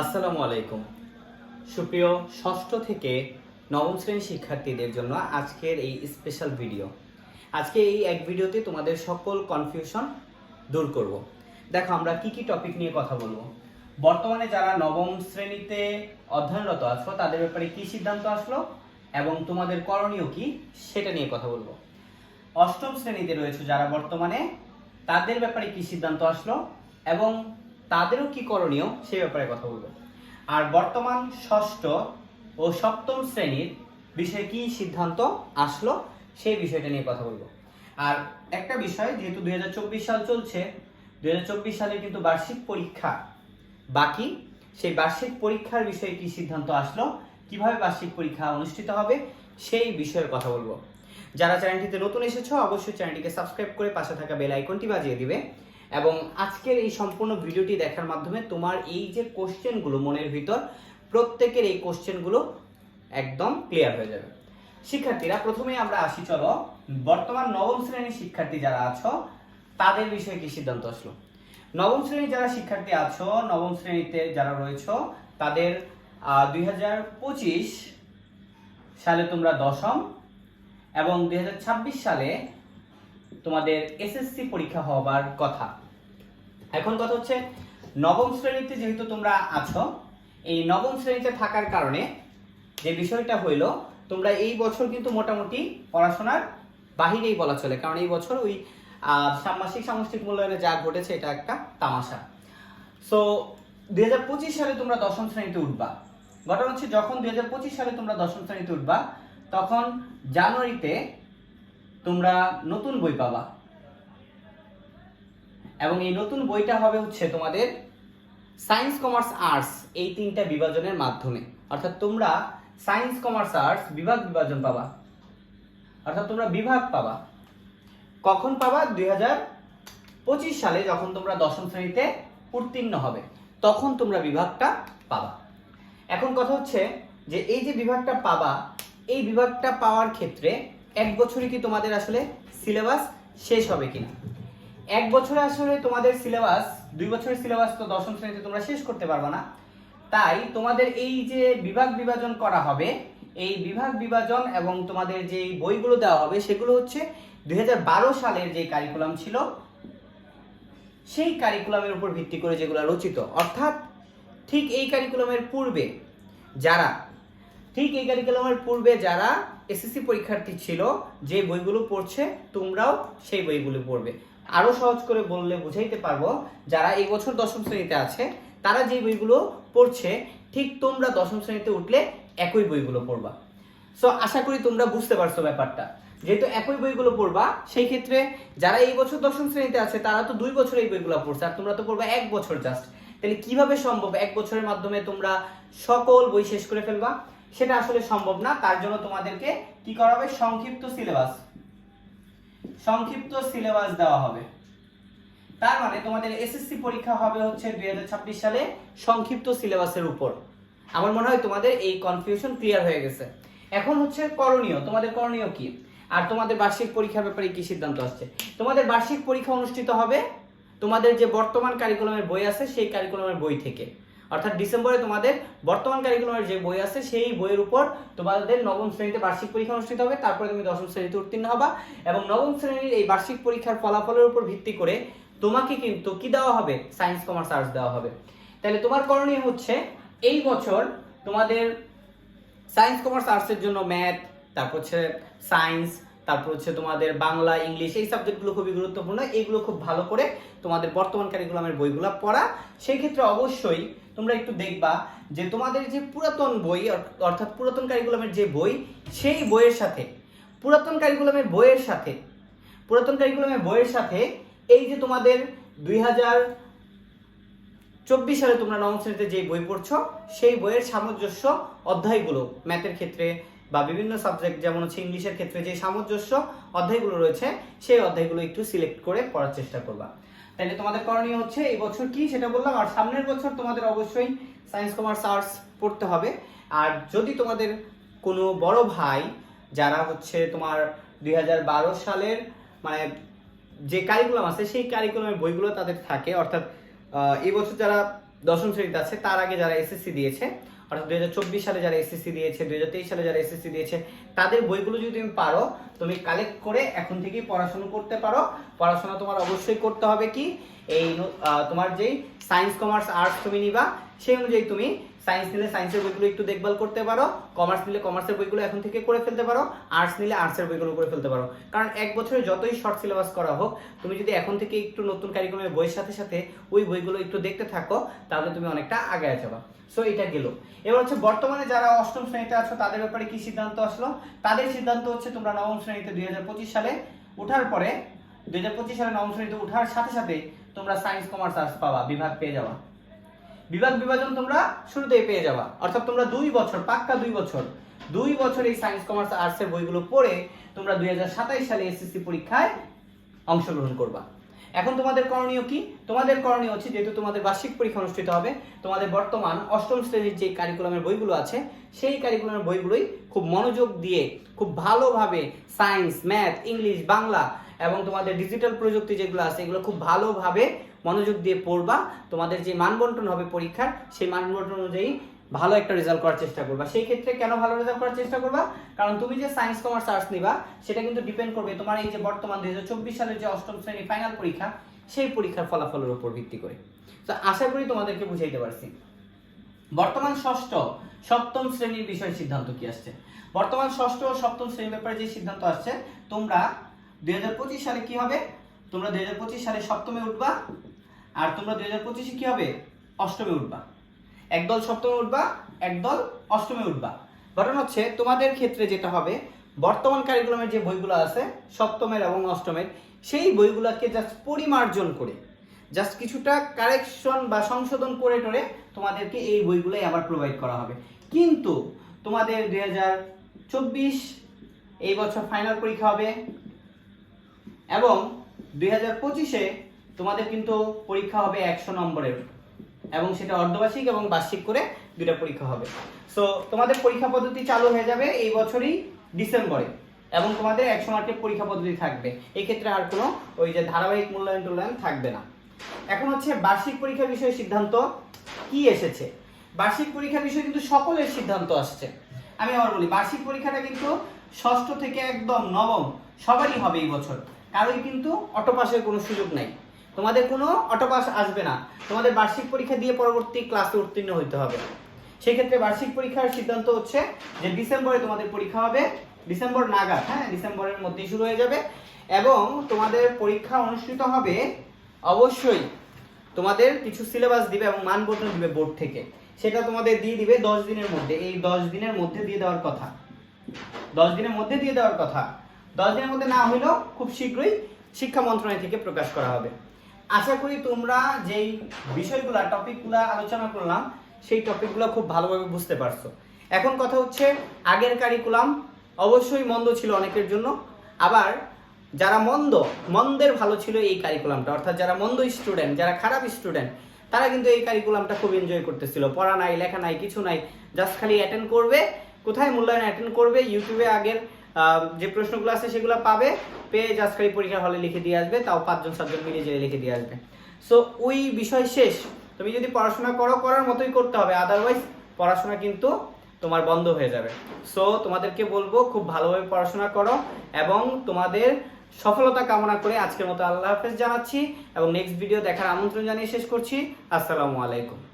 আসসালামু আলাইকুম। সুপ্রিয় ষষ্ঠ থেকে নবম শ্রেণির শিক্ষার্থীদের জন্য আজকের এই স্পেশাল ভিডিও আজকে এই এক ভিডিওতে তোমাদের সকল কনফিউশন দূর করব। দেখো, আমরা কি কি টপিক নিয়ে কথা বলব? বর্তমানে যারা নবম শ্রেণীতে অধ্যয়নরত আছো, তাদের ব্যাপারে কি সিদ্ধান্ত আসলো এবং তোমাদের করণীয় কি সেটা নিয়ে কথা বলব। অষ্টম শ্রেণীতে রয়েছে যারা বর্তমানে, তাদের ব্যাপারে কি সিদ্ধান্ত আসলো এবং তাদেরও কি করণীয়? সে ব্যাপারে কথা বলব। আর বর্তমান ষষ্ঠ ও সপ্তম শ্রেণির বিষয়ে কি সিদ্ধান্ত আসলো? সেই বিষয়টা নিয়ে কথা বলব। আর একটা বিষয়, যেহেতু দুই হাজার চব্বিশ সাল চলছে, দুই সালে কিন্তু বার্ষিক পরীক্ষা বাকি। সেই বার্ষিক পরীক্ষার বিষয়ে কি সিদ্ধান্ত আসলো? কীভাবে বার্ষিক পরীক্ষা অনুষ্ঠিত হবে? সেই বিষয়ের কথা বলব। যারা চ্যানেলটিতে নতুন এসেছ, অবশ্যই চ্যানেলটিকে সাবস্ক্রাইব করে পাশে থাকা বেল আইকনটি বাজিয়ে দিবে। এবং আজকের এই সম্পূর্ণ ভিডিওটি দেখার মাধ্যমে তোমার এই যে কোশ্চেনগুলো মনের ভিতর, প্রত্যেকের এই কোশ্চেনগুলো একদম ক্লিয়ার হয়ে যাবে। শিক্ষার্থীরা প্রথমে আমরা আসি, চলো। বর্তমান নবম শ্রেণির শিক্ষার্থী যারা আছো, তাদের বিষয়ে কি সিদ্ধান্ত আসলো? নবম শ্রেণির যারা শিক্ষার্থী আছো, নবম শ্রেণীতে যারা রয়েছো, তাদের দুই হাজার পঁচিশ সালে তোমরা দশম এবং দুই হাজার ছাব্বিশ সালে তোমাদের এসএসসি পরীক্ষা হবার কথা। এখন কথা হচ্ছে, নবম শ্রেণীতে যেহেতু তোমরা আছো, এই নবম শ্রেণীতে থাকার কারণে যে বিষয়টা হইল, তোমরা এই বছর কিন্তু মোটামুটি পড়াশোনার বাহিরেই বলা চলে, কারণ এই বছর ওই ষান্মাসিক সামষ্টিক মূল্যায়নে যা ঘটেছে এটা একটা তামাশা। সো দু হাজার পঁচিশ সালে তোমরা দশম শ্রেণীতে উঠবা। ঘটনা হচ্ছে, যখন দুই হাজার পঁচিশ সালে তোমরা দশম শ্রেণীতে উঠবা, তখন জানুয়ারিতে তোমরা নতুন বই পাবা। এবং এই নতুন বইটা হবে হচ্ছে তোমাদের সায়েন্স কমার্স আর্টস এই তিনটা বিভাজনের মাধ্যমে। অর্থাৎ তোমরা সায়েন্স কমার্স আর্টস বিভাগ বিভাজন পাবা। অর্থাৎ তোমরা বিভাগ পাবা। কখন পাবা? দুই পঁচিশ সালে যখন তোমরা দশম শ্রেণীতে উত্তীর্ণ হবে, তখন তোমরা বিভাগটা পাবা। এখন কথা হচ্ছে যে এই যে বিভাগটা পাবা, এই বিভাগটা পাওয়ার ক্ষেত্রে এক বছরই কি তোমাদের আসলে সিলেবাস শেষ হবে কিনা? এক বছরে আসলে তোমাদের সিলেবাস দুই বছরের সিলেবাস তো দশম শ্রেণীতে তোমরা শেষ করতে পারবে না। তাই তোমাদের এই যে বিভাগ বিভাজন করা হবে, এই বিভাগ বিভাজন এবং তোমাদের যে বইগুলো দেওয়া হবে, সেগুলো হচ্ছে দু হাজার বারো সালের যে কারিকুলাম ছিল, সেই কারিকুলামের উপর ভিত্তি করে যেগুলো রচিত। অর্থাৎ ঠিক এই কারিকুলামের পূর্বে যারা, ঠিক এই কারিকুলামের পূর্বে যারা এসএসসি পরীক্ষার্থী ছিল, যে বইগুলো পড়ছে তোমরাও সেই বইগুলো পড়বে। আরও সহজ করে বললে বুঝাইতে পারব, যারা এই বছর দশম শ্রেণীতে আছে, তারা যে বইগুলো পড়ছে, ঠিক তোমরা দশম শ্রেণীতে উঠলে একই বইগুলো পড়বা। সো আশা করি তোমরা বুঝতে পারছ ব্যাপারটা। যেহেতু একই বইগুলো পড়বা, সেই ক্ষেত্রে যারা এই বছর দশম শ্রেণীতে আছে, তারা তো দুই বছর এই বইগুলো পড়ছে, আর তোমরা তো পড়বা এক বছর জাস্ট তাহলে কীভাবে সম্ভব? এক বছরের মাধ্যমে তোমরা সকল বই শেষ করে ফেলবা? সেটা আসলে সম্ভব না, তার জন্য তোমাদেরকে কি করা হবে? সংক্ষিপ্ত সিলেবাস সংক্ষিপ্ত সিলেবাস দেওয়া হবে। তার মানে তোমাদের এসএসসি পরীক্ষা হবে হচ্ছে দুই সালে সংক্ষিপ্ত সিলেবাসের উপর। আমার মনে হয় তোমাদের এই কনফিউশন ক্লিয়ার হয়ে গেছে। এখন হচ্ছে করণীয়। তোমাদের করণীয় কি? আর তোমাদের বার্ষিক পরীক্ষার ব্যাপারে কি সিদ্ধান্ত আসছে? তোমাদের বার্ষিক পরীক্ষা অনুষ্ঠিত হবে তোমাদের যে বর্তমান কারিকুলামের বই আছে, সেই কারিকুলামের বই থেকে। অর্থাৎ ডিসেম্বরে তোমাদের বর্তমান কারিকুলামের যে বই আছে, সেই বইয়ের উপর তোমাদের নবম শ্রেণীতে বার্ষিক পরীক্ষা অনুষ্ঠিত হবে। তারপরে তুমি দশম শ্রেণীতে উত্তীর্ণ হবা এবং নবম শ্রেণির এই বার্ষিক পরীক্ষার ফলাফলের উপর ভিত্তি করে তোমাকে কিন্তু কি দেওয়া হবে? সায়েন্স কমার্স আর্টস দেওয়া হবে। তাহলে তোমার করণীয় হচ্ছে এই বছর তোমাদের সায়েন্স কমার্স আর্টসের জন্য ম্যাথ তারপর হচ্ছে সায়েন্স তারপর হচ্ছে তোমাদের বাংলা, ইংলিশ এই সাবজেক্টগুলো খুবই গুরুত্বপূর্ণ। এইগুলো খুব ভালো করে তোমাদের বর্তমান কারিকুলামের বইগুলো পড়া। সেই ক্ষেত্রে অবশ্যই তোমরা একটু দেখবা যে তোমাদের যে পুরাতন বই অর্থাৎ পুরাতন কারিকুলামের যে বই, সেই বইয়ের সাথে, পুরাতন কারিকুলামের বইয়ের সাথে, পুরাতন কারিকুলামের বইয়ের সাথে এই যে তোমাদের দুই হাজার চব্বিশ সালে তোমরা নবম শ্রেণীতে যে বই পড়ছো, সেই বইয়ের সামঞ্জস্য অধ্যায়গুলো ম্যাথের ক্ষেত্রে বা বিভিন্ন সাবজেক্ট যেমন হচ্ছে ইংলিশের ক্ষেত্রে যে সামঞ্জস্য অধ্যায়গুলো রয়েছে সেই অধ্যায়গুলো একটু সিলেক্ট করে পড়ার চেষ্টা করবা। তাহলে তোমাদের করণীয় হচ্ছে এই বছর কি সেটা বললাম আর সামনের বছর তোমাদের অবশ্যই সায়েন্স কমার্স আর্টস পড়তে হবে। আর যদি তোমাদের কোনো বড় ভাই যারা হচ্ছে তোমার দুই হাজার বারো সালের মানে যে কারিকুলাম আছে সেই কারিকুলামের বইগুলো তাদের থাকে অর্থাৎ আহ, এই বছর যারা দশম শ্রেণীতে আছে তার আগে যারা এসএসসি দিয়েছে অর্থাৎ দুই হাজার চব্বিশ সালে যারা এসএসসি দিয়েছে দু হাজার তেইশ সালে যারা এসএসসি দিয়েছে, তাদের বইগুলো যদি তুমি পারো, তুমি কালেক্ট করে এখন থেকেই পড়াশুনো করতে পারো। পড়াশোনা তোমার অবশ্যই করতে হবে কি? এই তোমার যেই সায়েন্স কমার্স আর্টস তুমি নিবা, সেই অনুযায়ী তুমি সায়েন্স নিলে সায়েন্সের বইগুলো একটু দেখভাল করতে পারো কমার্স নিলে কমার্সের বইগুলো এখন থেকে করে ফেলতে পারো আর্টস নিলে আর্টসের বইগুলো করে ফেলতে পারো। কারণ এক বছরে যতই শর্ট সিলেবাস করা হোক, তুমি যদি এখন থেকে একটু নতুন কারিকুলামের বইয়ের সাথে সাথে ওই বইগুলো একটু দেখতে থাকো, তাহলে তুমি অনেকটা আগায় যাবা। সো এটা গেল। এবার হচ্ছে বর্তমানে যারা অষ্টম শ্রেণীতে আছো, তাদের ব্যাপারে কি সিদ্ধান্ত আসলো? তাদের সিদ্ধান্ত হচ্ছে তোমরা নবম শ্রেণীতে দুই হাজার পঁচিশ সালে ওঠার পরে, দুই হাজার পঁচিশ সালে নবম শ্রেণীতে ওঠার সাথে সাথে তোমরা সায়েন্স কমার্স আর্টস পাবা, বিভাগ পেয়ে যাবা। বিভাগ বিভাজন তোমরা শুরুতেই পেয়ে যাবা। অর্থাৎ তোমরা দুই বছর, পাক্কা দুই বছর দুই বছর এই সায়েন্স কমার্স আর্টসের বইগুলো পড়ে তোমরা দুই সালে এসএসসি পরীক্ষায় অংশগ্রহণ করবা। এখন তোমাদের করণীয় কি? তোমাদের করণীয় হচ্ছে যেহেতু তোমাদের বার্ষিক পরীক্ষা অনুষ্ঠিত হবে, তোমাদের বর্তমান অষ্টম শ্রেণির যে কারিকুলামের বইগুলো আছে, সেই কারিকুলামের বইগুলোই খুব মনোযোগ দিয়ে, খুব ভালোভাবে সায়েন্স ম্যাথ ইংলিশ বাংলা এবং তোমাদের ডিজিটাল প্রযুক্তি যেগুলো আছে, এগুলো খুব ভালোভাবে মনোযোগ দিয়ে পড়বা। তোমাদের যে মানবন্টন হবে পরীক্ষার, সেই মানবন্টন অনুযায়ী ভালো একটা রেজাল্ট করার চেষ্টা করবা। সেই ক্ষেত্রে কেন ভালো রেজাল্ট করার চেষ্টা করবা? কারণ তুমি যে সায়েন্স কমার্স আর্টস নিবা, সেটা কিন্তু ডিপেন্ড করবে তোমার এই যে বর্তমান দুই হাজার চব্বিশ সালের যে অষ্টম শ্রেণি ফাইনাল পরীক্ষা, সেই পরীক্ষার ফলাফলের উপর ভিত্তি করে। তো আশা করি তোমাদেরকে বুঝাইতে পারছি। বর্তমান ষষ্ঠ, সপ্তম শ্রেণির বিষয় সিদ্ধান্ত কি আসছে? বর্তমান ষষ্ঠ ও সপ্তম শ্রেণির ব্যাপারে যে সিদ্ধান্ত আসছে, তোমরা দুই হাজার পঁচিশ সালে কি হবে? তোমরা দুই হাজার পঁচিশ সালে সপ্তমে উঠবা আর তোমরা দুই হাজার পঁচিশে কি হবে? অষ্টমে উঠবা। একদল সপ্তমে উঠবা, একদল অষ্টমে উঠবা। ঘটনা হচ্ছে, তোমাদের ক্ষেত্রে যেটা হবে, বর্তমান কারিকুলামের যে বইগুলো আছে, সপ্তমের এবং অষ্টমের, সেই বইগুলোকে জাস্ট পরিমার্জন করে জাস্ট কিছুটা কারেকশন বা সংশোধন করে টরে তোমাদেরকে এই বইগুলোই আবার প্রোভাইড করা হবে। কিন্তু তোমাদের দুই চব্বিশ এই বছর ফাইনাল পরীক্ষা হবে এবং দুই হাজার পঁচিশে তোমাদের কিন্তু পরীক্ষা হবে একশো নম্বরের। এবং সেটা অর্ধবার্ষিক এবং বার্ষিক করে দুইটা পরীক্ষা হবে। সো তোমাদের পরীক্ষা পদ্ধতি চালু হয়ে যাবে এই বছরই ডিসেম্বরে। এবং তোমাদের একশো মার্কের পরীক্ষা পদ্ধতি থাকবে। এই ক্ষেত্রে আর কোনো ওই যে ধারাবাহিক মূল্যায়ন টুল্যায়ন থাকবে না। এখন হচ্ছে বার্ষিক পরীক্ষা বিষয়ে সিদ্ধান্ত কি এসেছে? বার্ষিক পরীক্ষা বিষয়ে কিন্তু সকলের সিদ্ধান্ত আসছে। আমি আবার বলি, বার্ষিক পরীক্ষাটা কিন্তু ষষ্ঠ থেকে একদম নবম সবারই হবে এই বছর। কারোই কিন্তু অটোপাসের কোনো সুযোগ নাই। তোমাদের কোনো অটোপাস আসবে না। তোমাদের বার্ষিক পরীক্ষা দিয়ে পরবর্তী ক্লাসে উত্তীর্ণ হইতে হবে। সেক্ষেত্রে বার্ষিক পরীক্ষার সিদ্ধান্ত হচ্ছে যে ডিসেম্বরে তোমাদের পরীক্ষা হবে ডিসেম্বর নাগাদ হ্যাঁ? ডিসেম্বরের মধ্যেই শুরু হয়ে যাবে এবং তোমাদের পরীক্ষা অনুষ্ঠিত হবে অবশ্যই তোমাদের কিছু সিলেবাস দিবে এবং মানবন্টন দিবে বোর্ড থেকে। সেটা তোমাদের দিয়ে দিবে দশ দিনের মধ্যে। এই দশ দিনের মধ্যে দিয়ে দেওয়ার কথা। দশ দিনের মধ্যে দিয়ে দেওয়ার কথা। দশ দিনের মধ্যে না হলেও খুব শীঘ্রই শিক্ষা মন্ত্রণালয় থেকে প্রকাশ করা হবে। আশা করি তোমরা যেই বিষয়গুলা, টপিকগুলা আলোচনা করলাম, সেই টপিকগুলো খুব ভালোভাবে বুঝতে পারছ। এখন কথা হচ্ছে আগের কারিকুলাম অবশ্যই মন্দ ছিল অনেকের জন্য। আবার যারা মন্দ, মন্দের ভালো ছিল এই কারিকুলামটা অর্থাৎ যারা মন্দ স্টুডেন্ট যারা খারাপ স্টুডেন্ট তারা কিন্তু এই কারিকুলামটা খুব এনজয় করতেছিল। পড়া নাই, লেখা নাই, কিছু নাই জাস্ট খালি অ্যাটেন্ড করবে, কোথায় মূল্যায়ন অ্যাটেন্ড করবে ইউটিউবে আগের যে প্রশ্নগুলো আছে সেগুলো পাবে, পেয়ে খালি পরীক্ষার হলে লিখে দিয়ে আসবে, তাও পাঁচজন, সাতজন মিলে যেয়ে লিখে দিয়ে আসবে। সো ওই বিষয় শেষ। তুমি যদি পড়াশোনা করো, করার মতোই করতে হবে আদারওয়াইজ পড়াশোনা কিন্তু তোমার বন্ধ হয়ে যাবে। সো তোমাদেরকে বলব, খুব ভালোভাবে পড়াশোনা করো এবং তোমাদের সফলতা কামনা করে আজকের মতো আল্লাহ হাফেজ জানাচ্ছি এবং নেক্সট ভিডিও দেখার আমন্ত্রণ জানিয়ে শেষ করছি। আসসালামু আলাইকুম।